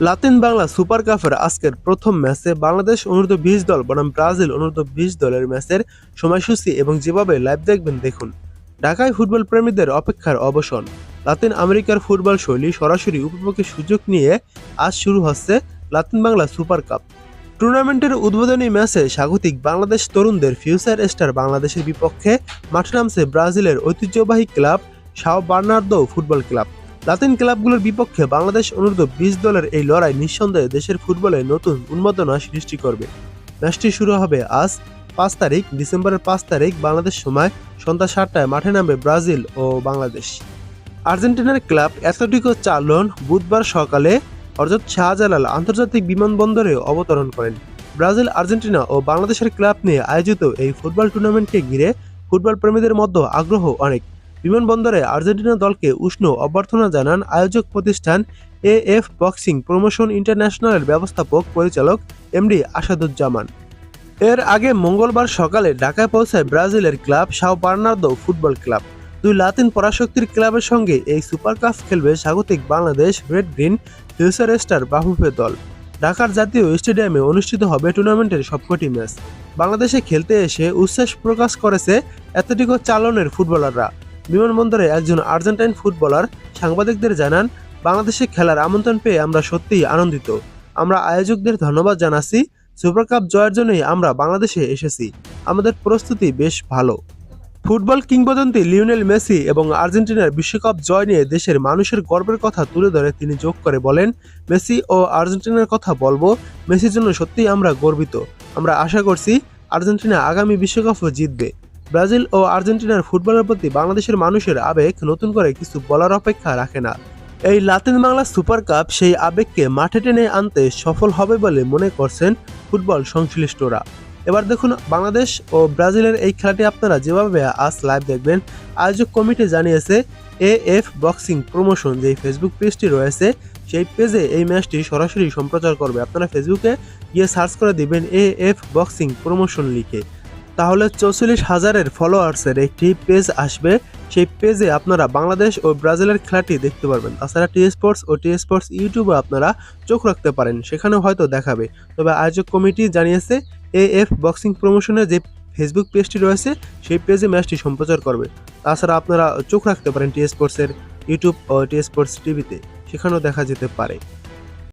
Latin Bangla super কাপের আজকের প্রথম ম্যাচে বাংলাদেশ অনূর্ধ্ব বিশ দল, বনাম ব্রাজিল অনূর্ধ্ব বিশ দলের ম্যাচের সময়সূচি এবং যেভাবে লাইভ দেখবেন, দেখুন। ঢাকায় ফুটবল প্রেমীদের অপেক্ষার অবসান। লাতিন আমেরিকার ফুটবল শৈলী সরাসরি উপভোগের সুযোগ নিয়ে আজ শুরু হচ্ছে লাতিন বাংলা সুপার কাপ। টুর্নামেন্টের উদ্বোধনী ম্যাচে স্বাগতিক বাংলাদেশ তরুণদের ফিউচার স্টার বাংলাদেশের বিপক্ষে মাঠে নামছে ব্রাজিলের ঐতিহ্যবাহী club Sao Bernardo football club. Latin ক্লাবগুলোর বিপক্ষে বাংলাদেশ অনূর্ধ্ব বিশ দলের এই লড়াই নিঃসন্দেহে দেশের ফুটবলে নতুন উন্মাদনা সৃষ্টি করবে। ম্যাচটি শুরু হবে আজ পাঁচ তারিখ, ডিসেম্বরের পাঁচ তারিখ, বাংলাদেশ সময় সন্ধ্যা সাতটায়। মাঠে নামবে ব্রাজিল ও বাংলাদেশ। আর্জেন্টিনার ক্লাব অ্যাথলেটিকো চালন বুধবার সকালে অর্থাৎ শাহজালাল আন্তর্জাতিক বিমানবন্দরে অবতরণ করেন। ব্রাজিল, আর্জেন্টিনা ও বাংলাদেশের ক্লাব নিয়ে আয়োজিত এই ফুটবল টুর্নামেন্টকে ঘিরে ফুটবল প্রেমীদের মধ্যে আগ্রহ অনেক। বিমানবন্দরে আর্জেন্টিনা দলকে উষ্ণ অভ্যর্থনা জানান আয়োজক প্রতিষ্ঠান এ এফ বক্সিং প্রমোশন ইন্টারন্যাশনালের ব্যবস্থাপক পরিচালক এমডি আসাদুজ্জামান। এর আগে মঙ্গলবার সকালে ঢাকায় পৌঁছায় ব্রাজিলের club Sao Bernardo football club. দুই লাতিন পরাশক্তির ক্লাবের সঙ্গে এই সুপার কাপ খেলবে স্বাগতিক Bangladesh red green future star Bafufe দল। ঢাকার জাতীয় স্টেডিয়ামে অনুষ্ঠিত হবে টুর্নামেন্টের সবকটি ম্যাচ। বাংলাদেশে খেলতে এসে উচ্ছ্বাস প্রকাশ করেছে অ্যাথলেটিকো চালনের ফুটবলাররা। বিমানবন্দরে একজন আর্জেন্টাইন ফুটবলার সাংবাদিকদের জানান, বাংলাদেশে খেলার আমন্ত্রণ পেয়ে আমরা সত্যিই আনন্দিত। আমরা আয়োজকদের ধন্যবাদ জানাচ্ছি। সুপার কাপ জয়ের জন্যই আমরা বাংলাদেশে এসেছি। আমাদের প্রস্তুতি বেশ ভালো। ফুটবল কিংবদন্তি লিওনেল মেসি এবং আর্জেন্টিনার বিশ্বকাপ জয় নিয়ে দেশের মানুষের গর্বের কথা তুলে ধরে তিনি যোগ করে বলেন, মেসি ও আর্জেন্টিনার কথা বলব। মেসির জন্য সত্যিই আমরা গর্বিত। আমরা আশা করছি আর্জেন্টিনা আগামী বিশ্বকাপও জিতবে। ব্রাজিল ও আর্জেন্টিনার ফুটবলের প্রতি বাংলাদেশের মানুষের আবেগ নতুন করে কিছু বলার অপেক্ষা রাখে না। এই লাতিন বাংলা সুপার কাপ সেই আবেগকে মাঠে টেনে আনতে সফল হবে বলে মনে করছেন ফুটবল সংশ্লিষ্টরা। এবার দেখুন বাংলাদেশ ও ব্রাজিলের এই খেলাটি আপনারা যেভাবে আজ লাইভ দেখবেন, আয়োজক কমিটি জানিয়েছে এ এফ বক্সিং প্রমোশন যে ফেসবুক পেজটি রয়েছে, সেই পেজে এই ম্যাচটি সরাসরি সম্প্রচার করবে। আপনারা ফেসবুকে গিয়ে সার্চ করে দিবেন এ এফ বক্সিং প্রমোশন লিখে। তাহলে চৌচল্লিশ হাজারের ফলোয়ার্সের একটি পেজ আসবে। সেই পেজে আপনারা বাংলাদেশ ও ব্রাজিলের খেলাটি দেখতে পারবেন। তাছাড়া টি স্পোর্টস ও টি স্পোর্টস ইউটিউবে আপনারা চোখ রাখতে পারেন। সেখানেও হয়তো দেখাবে। তবে আয়োজক কমিটি জানিয়েছে এ এফ বক্সিং প্রমোশনের যে ফেসবুক পেজটি রয়েছে, সেই পেজে ম্যাচটি সম্প্রচার করবে। তাছাড়া আপনারা চোখ রাখতে পারেন টি স্পোর্টসের ইউটিউব ও টি স্পোর্টস টিভিতে। সেখানেও দেখা যেতে পারে।